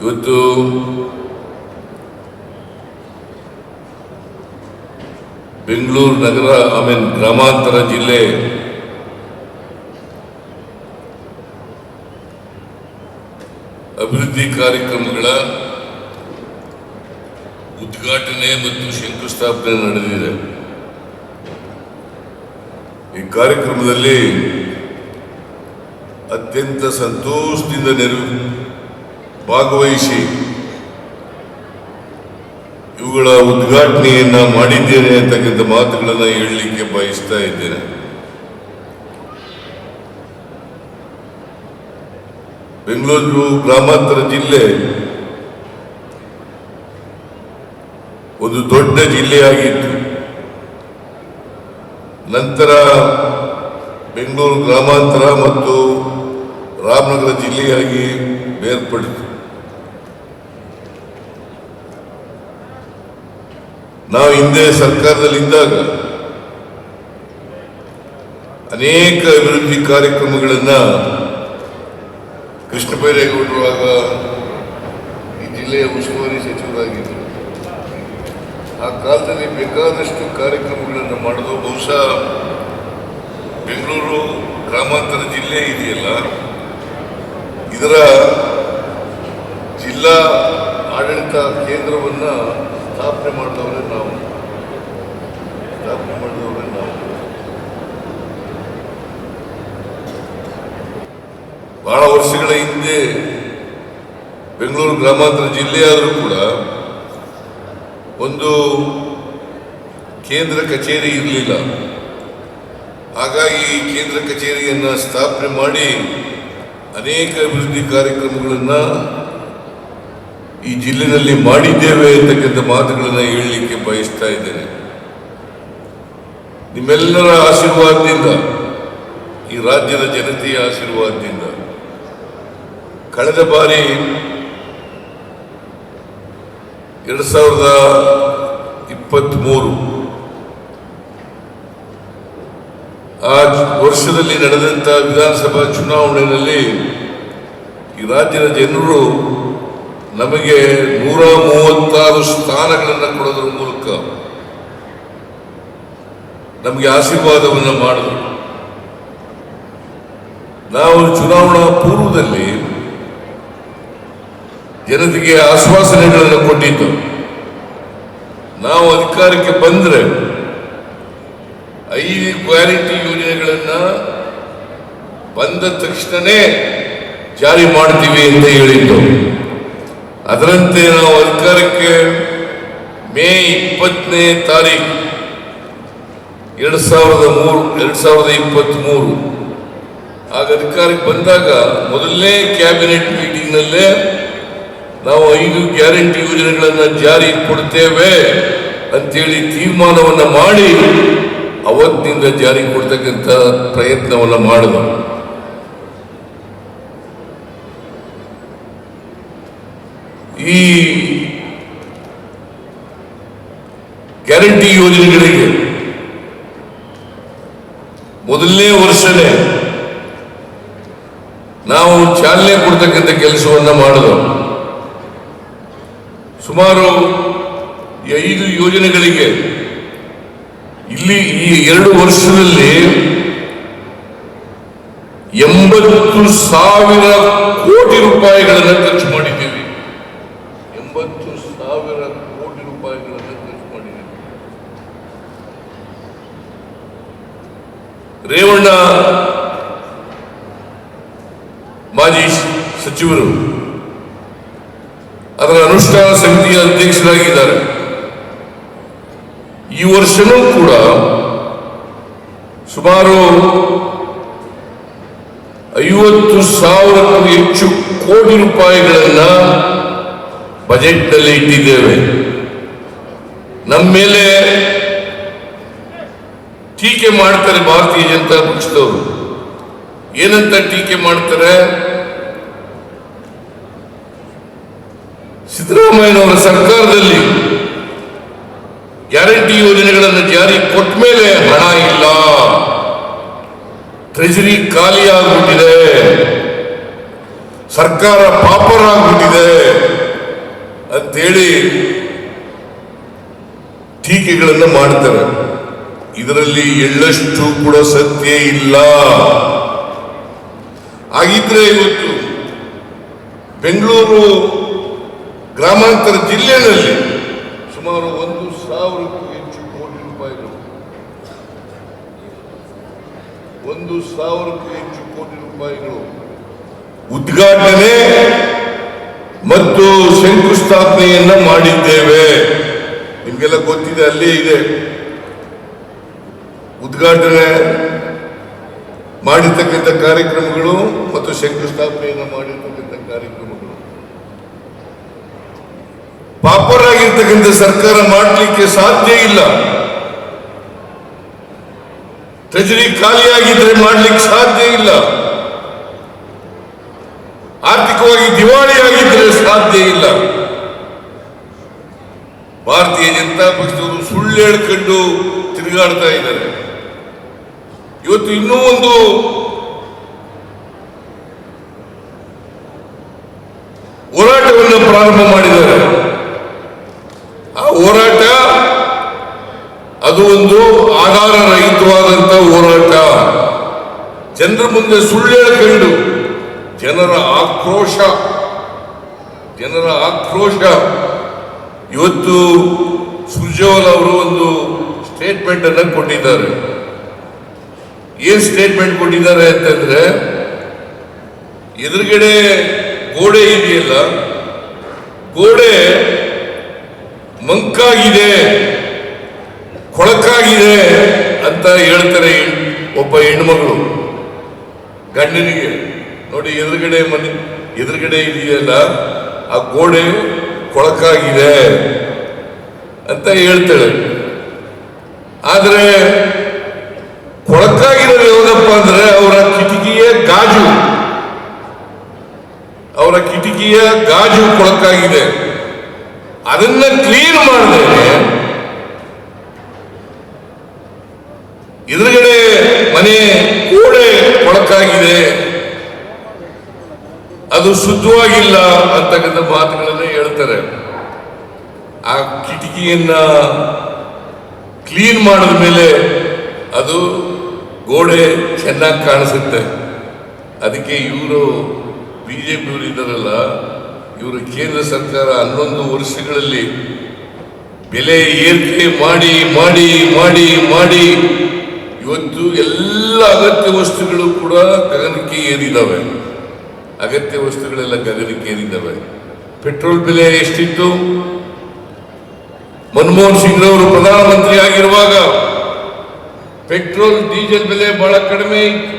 ಇವತ್ತು ಬೆಂಗಳೂರು ನಗರ ಐ ಗ್ರಾಮಾಂತರ ಜಿಲ್ಲೆ ಅಭಿವೃದ್ಧಿ ಕಾರ್ಯಕ್ರಮಗಳ ಉದ್ಘಾಟನೆ ಮತ್ತು ಶಂಕುಸ್ಥಾಪನೆ ನಡೆದಿದೆ. ಈ ಕಾರ್ಯಕ್ರಮದಲ್ಲಿ ಅತ್ಯಂತ ಸಂತೋಷದಿಂದ ನೆರವು ಭಾಗವಹಿಸಿ ಇವುಗಳ ಉದ್ಘಾಟನೆಯನ್ನ ಮಾಡಿದ್ದೇನೆ ಅಂತಕ್ಕಂಥ ಮಾತುಗಳನ್ನು ಹೇಳಲಿಕ್ಕೆ ಬಯಸ್ತಾ ಇದ್ದೇನೆ. ಬೆಂಗಳೂರು ಗ್ರಾಮಾಂತರ ಜಿಲ್ಲೆ ಒಂದು ದೊಡ್ಡ ಜಿಲ್ಲೆಯಾಗಿತ್ತು. ನಂತರ ಬೆಂಗಳೂರು ಗ್ರಾಮಾಂತರ ಮತ್ತು ರಾಮನಗರ ಜಿಲ್ಲೆಯಾಗಿ ಬೇರ್ಪಡಿತು. ನಾವು ಹಿಂದೆ ಸರ್ಕಾರದಲ್ಲಿದ್ದಾಗ ಅನೇಕ ಅಭಿವೃದ್ಧಿ ಕಾರ್ಯಕ್ರಮಗಳನ್ನ ಕೃಷ್ಣ ಬೈರೇಗೌಡರು ಆಗ ಈ ಜಿಲ್ಲೆಯ ಉಸ್ತುವಾರಿ ಸಚಿವರಾಗಿದ್ದರು. ಆ ಕಾಲದಲ್ಲಿ ಬೇಕಾದಷ್ಟು ಕಾರ್ಯಕ್ರಮಗಳನ್ನು ಮಾಡೋದು ಬಹುಶಃ ಬೆಂಗಳೂರು ಗ್ರಾಮಾಂತರ ಜಿಲ್ಲೆ ಇದೆಯಲ್ಲ? ಇದರ ಜಿಲ್ಲಾ ಆಡಳಿತ ಕೇಂದ್ರವನ್ನ ಸ್ಥಾಪನೆ ಮಾಡಿದವರೇ ನಾವು. ಸ್ಥಾಪನೆ ಮಾಡಿದವರೇ ನಾವು. ಬಹಳ ವರ್ಷಗಳ ಹಿಂದೆ ಬೆಂಗಳೂರು ಗ್ರಾಮಾಂತರ ಜಿಲ್ಲೆಯಾದರೂ ಕೂಡ ಒಂದು ಕೇಂದ್ರ ಕಚೇರಿ ಇರಲಿಲ್ಲ. ಹಾಗಾಗಿ ಕೇಂದ್ರ ಕಚೇರಿಯನ್ನು ಸ್ಥಾಪನೆ ಮಾಡಿ ಅನೇಕ ಅಭಿವೃದ್ಧಿ ಕಾರ್ಯಕ್ರಮಗಳನ್ನು ಈ ಜಿಲ್ಲೆಯಲ್ಲಿ ಮಾಡಿದ್ದೇವೆ ಅಂತಕ್ಕಂಥ ಮಾತುಗಳನ್ನು ಹೇಳಲಿಕ್ಕೆ ಬಯಸ್ತಾ ಇದ್ದೇನೆ. ನಿಮ್ಮೆಲ್ಲರ ಆಶೀರ್ವಾದದಿಂದ, ಈ ರಾಜ್ಯದ ಜನತೆಯ ಆಶೀರ್ವಾದದಿಂದ ಕಳೆದ ಬಾರಿ ಎರಡು ಸಾವಿರದ ಇಪ್ಪತ್ತ್ಮೂರು ಆ ವರ್ಷದಲ್ಲಿ ನಡೆದಂಥ ವಿಧಾನಸಭಾ ಚುನಾವಣೆಯಲ್ಲಿ ಈ ರಾಜ್ಯದ ಜನರು ನಮಗೆ ನೂರ ಮೂವತ್ತಾರು ಸ್ಥಾನಗಳನ್ನು ಕೊಡೋದ್ರ ಮೂಲಕ ನಮಗೆ ಆಶೀರ್ವಾದವನ್ನು ಮಾಡಿದ್ರು. ನಾವು ಚುನಾವಣಾ ಪೂರ್ವದಲ್ಲಿ ಜನತೆಗೆ ಆಶ್ವಾಸನೆಗಳನ್ನು ಕೊಟ್ಟಿದ್ದು. ನಾವು ಅಧಿಕಾರಕ್ಕೆ ಬಂದರೆ ಐದು ಕ್ವಾಲಿಟಿ ಯೋಜನೆಗಳನ್ನ ಬಂದ ತಕ್ಷಣನೇ ಜಾರಿ ಮಾಡ್ತೀವಿ ಅಂತ ಹೇಳಿದ್ದು. ಅದರಂತೆ ನಾವು ಅಧಿಕಾರಕ್ಕೆ ಮೇ ಇಪ್ಪತ್ತನೇ ತಾರೀಕು ಎರಡು ಸಾವಿರದ ಮೂರು, ಎರಡು ಸಾವಿರದ ಇಪ್ಪತ್ತ್ಮೂರು. ಆಗ ಅಧಿಕಾರಕ್ಕೆ ಬಂದಾಗ ಮೊದಲನೇ ಕ್ಯಾಬಿನೆಟ್ ಮೀಟಿಂಗ್ನಲ್ಲೇ ನಾವು ಐದು ಗ್ಯಾರಂಟಿ ಯೋಜನೆಗಳನ್ನು ಜಾರಿ ಕೊಡ್ತೇವೆ ಅಂತೇಳಿ ತೀರ್ಮಾನವನ್ನು ಮಾಡಿ ಅವತ್ತಿನಿಂದ ಜಾರಿ ಕೊಡ್ತಕ್ಕಂಥ ಪ್ರಯತ್ನವನ್ನು ಮಾಡಿದ್ರು ಈ ಗ್ಯಾರಂಟಿ ಯೋಜನೆಗಳಿಗೆ ಮೊದಲನೇ ವರ್ಷನೇ ನಾವು ಚಾಲನೆ ಕೊಡ್ತಕ್ಕಂಥ ಕೆಲಸವನ್ನು ಮಾಡಲು ಸುಮಾರು ಐದು ಯೋಜನೆಗಳಿಗೆ ಇಲ್ಲಿ ಈ ಎರಡು ವರ್ಷದಲ್ಲಿ ಎಂಬತ್ತು ಸಾವಿರ ಕೋಟಿ ರೂಪಾಯಿಗಳನ್ನು ಖರ್ಚು ಮಾಡಿದ್ದೀವಿ ಎಂಬತ್ತು ಸಾವಿರ ಕೋಟಿ ರೂಪಾಯಿಗಳನ್ನು ಖರ್ಚು ಮಾಡಿದ್ದೀವಿ ರೇವಣ್ಣ, ಮಾಜಿ ಸಚಿವರು, ಅದರ ಅನುಷ್ಠಾನ ಸಮಿತಿಯ ಅಧ್ಯಕ್ಷರಾಗಿದ್ದಾರೆ. ಈ ವರ್ಷನೂ ಕೂಡ ಸುಮಾರು ಐವತ್ತು ಸಾವಿರಕ್ಕೂ ಹೆಚ್ಚು ಕೋಟಿ ರೂಪಾಯಿಗಳನ್ನ ಬಜೆಟ್ನಲ್ಲಿ ಇಟ್ಟಿದ್ದೇವೆ. ನಮ್ಮ ಮೇಲೆ ಟೀಕೆ ಮಾಡ್ತಾರೆ ಭಾರತೀಯ ಜನತಾ ಪಕ್ಷದವರು. ಏನಂತ ಟೀಕೆ ಮಾಡ್ತಾರೆ? ಸಿದ್ದರಾಮಯ್ಯನವರ ಸರ್ಕಾರದಲ್ಲಿ ಗ್ಯಾರಂಟಿ ಯೋಜನೆಗಳನ್ನು ಜಾರಿ ಕೊಟ್ಟ ಮೇಲೆ ಹಣ ಇಲ್ಲ. ಟ್ರೆಜರಿ ಖಾಲಿ ಆಗ್ಬಿಟ್ಟಿದೆ. ಸರ್ಕಾರ ಪಾಪರ್ ಆಗ್ಬಿಟ್ಟಿದೆ ಅಂತೇಳಿ ಟೀಕೆಗಳನ್ನು ಮಾಡ್ತಾರೆ. ಇದರಲ್ಲಿ ಎಳ್ಳಷ್ಟು ಕೂಡ ಸತ್ಯ ಇಲ್ಲ. ಹಾಗಿದ್ರೆ ಇವತ್ತು ಬೆಂಗಳೂರು ಗ್ರಾಮಾಂತರ ಜಿಲ್ಲೆಯಲ್ಲಿ ಸುಮಾರು ಒಂದು ಸಾವಿರಕ್ಕೂ ಹೆಚ್ಚು ಕೋಟಿ ರೂಪಾಯಿಗಳು ಒಂದು ಸಾವಿರಕ್ಕೂ ಹೆಚ್ಚು ಕೋಟಿ ರೂಪಾಯಿಗಳು ಉದ್ಘಾಟನೆ ಮತ್ತು ಶಂಕುಸ್ಥಾಪನೆಯನ್ನ ಮಾಡಿದ್ದೇವೆ. ನಿಮಗೆಲ್ಲ ಗೊತ್ತಿದೆ, ಅಲ್ಲೇ ಇದೆ. ಉದ್ಘಾಟನೆ ಮಾಡಿರ್ತಕ್ಕಂಥ ಕಾರ್ಯಕ್ರಮಗಳು ಮತ್ತು ಶಂಕುಸ್ಥಾಪನೆಯನ್ನು ಮಾಡಿರ್ತಕ್ಕಂಥ ಕಾರ್ಯಕ್ರಮಗಳು. ಪಾಪರಾಗಿರ್ತಕ್ಕಂಥ ಸರ್ಕಾರ ಮಾಡಲಿಕ್ಕೆ ಸಾಧ್ಯ ಇಲ್ಲ. ಟ್ರೆಜರಿ ಖಾಲಿಯಾಗಿದ್ರೆ ಮಾಡಲಿಕ್ಕೆ ಸಾಧ್ಯ ಇಲ್ಲ. ಆರ್ಥಿಕವಾಗಿ ದಿವಾಳಿಯಾಗಿದ್ರೆ ಸಾಧ್ಯ ಇಲ್ಲ. ಭಾರತೀಯ ಜನತಾ ಪಕ್ಷದವರು ಸುಳ್ಳು ಹೇಳ್ಕೊಂಡು ತಿರುಗಾಡ್ತಾ ಇದ್ದಾರೆ. ಇವತ್ತು ಇನ್ನೂ ಒಂದು ಹೋರಾಟವನ್ನು ಪ್ರಾರಂಭ ಮಾಡಿದ್ದಾರೆ. ಆ ಹೋರಾಟ, ಅದು ಒಂದು ಆಧಾರ ರಹಿತವಾದಂತ ಹೋರಾಟ. ಜನರ ಮುಂದೆ ಸುಳ್ಳು ಹೇಳ್ಕೊಂಡು ಜನರ ಆಕ್ರೋಶ ಜನರ ಆಕ್ರೋಶ. ಇವತ್ತು ಸುರ್ಜೇವಾಲ್ ಅವರು ಒಂದು ಸ್ಟೇಟ್ಮೆಂಟ್ ಅನ್ನು ಕೊಟ್ಟಿದ್ದಾರೆ. ಏನ್ ಸ್ಟೇಟ್ಮೆಂಟ್ ಕೊಟ್ಟಿದ್ದಾರೆ ಅಂತಂದ್ರೆ, ಎದುರುಗಡೆ ಗೋಡೆ ಇದೆಯಲ್ಲ, ಗೋಡೆ ಮಂಕಾಗಿದೆ, ಕೊಳಕಾಗಿದೆ ಅಂತ ಹೇಳ್ತಾರೆ ಒಬ್ಬ ಹೆಣ್ಮಗಳು. ಗಂಡನಿಗೆ, ನೋಡಿ ಎದುರುಗಡೆ ಮನೆ, ಎದುರುಗಡೆ ಇದೆಯಲ್ಲ, ಆ ಗೋಡೆ ಕೊಳಕಾಗಿದೆ ಅಂತ ಹೇಳ್ತಾಳೆ. ಆದ್ರೆ ಕೊಳಕಾಗಿರೋದು ಅಂದ್ರೆ ಅವರ ಕಿಟಕಿಯ ಗಾಜು. ಅವರ ಕಿಟಕಿಯ ಗಾಜು ಕೊಳಕಾಗಿದೆ. ಅದನ್ನ ಕ್ಲೀನ್ ಮಾಡಿದ್ರೆ ಎದುರುಗಡೆ ಮನೆ ಕೂಡೆ ಕೊಳಕಾಗಿದೆ. ಅದು ಶುದ್ಧವಾಗಿಲ್ಲ ಅಂತಕ್ಕಂಥ ಮಾತುಗಳನ್ನ ಹೇಳ್ತಾರೆ. ಆ ಕಿಟಕಿಯನ್ನ ಕ್ಲೀನ್ ಮಾಡಿದ ಮೇಲೆ ಅದು ಗೋಡೆ ಚೆನ್ನಾಗಿ ಕಾಣಿಸುತ್ತೆ. ಅದಕ್ಕೆ ಇವರು ಬಿ ಜೆ ಪಿಯವರು ಇದ್ದಾರಲ್ಲ, ಇವರು ಕೇಂದ್ರ ಸರ್ಕಾರ ಹನ್ನೊಂದು ವರ್ಷಗಳಲ್ಲಿ ಬೆಲೆ ಏರಿಕೆ ಮಾಡಿ ಮಾಡಿ ಮಾಡಿ ಮಾಡಿ ಇವತ್ತು ಎಲ್ಲ ಅಗತ್ಯ ವಸ್ತುಗಳು ಕೂಡ ಗಗನಕ್ಕೆ ಏರಿದ್ದಾವೆ ಅಗತ್ಯ ವಸ್ತುಗಳೆಲ್ಲ ಗಗನಕ್ಕೆ ಏರಿದ್ದಾವೆ ಪೆಟ್ರೋಲ್ ಬೆಲೆ ಎಷ್ಟಿತ್ತು? ಮನಮೋಹನ್ ಸಿಂಗ್ ಅವರು ಪ್ರಧಾನಮಂತ್ರಿ ಆಗಿರುವಾಗ ಪೆಟ್ರೋಲ್ ಡೀಸೆಲ್ ಬೆಲೆ ಬಹಳ ಕಡಿಮೆ ಇತ್ತು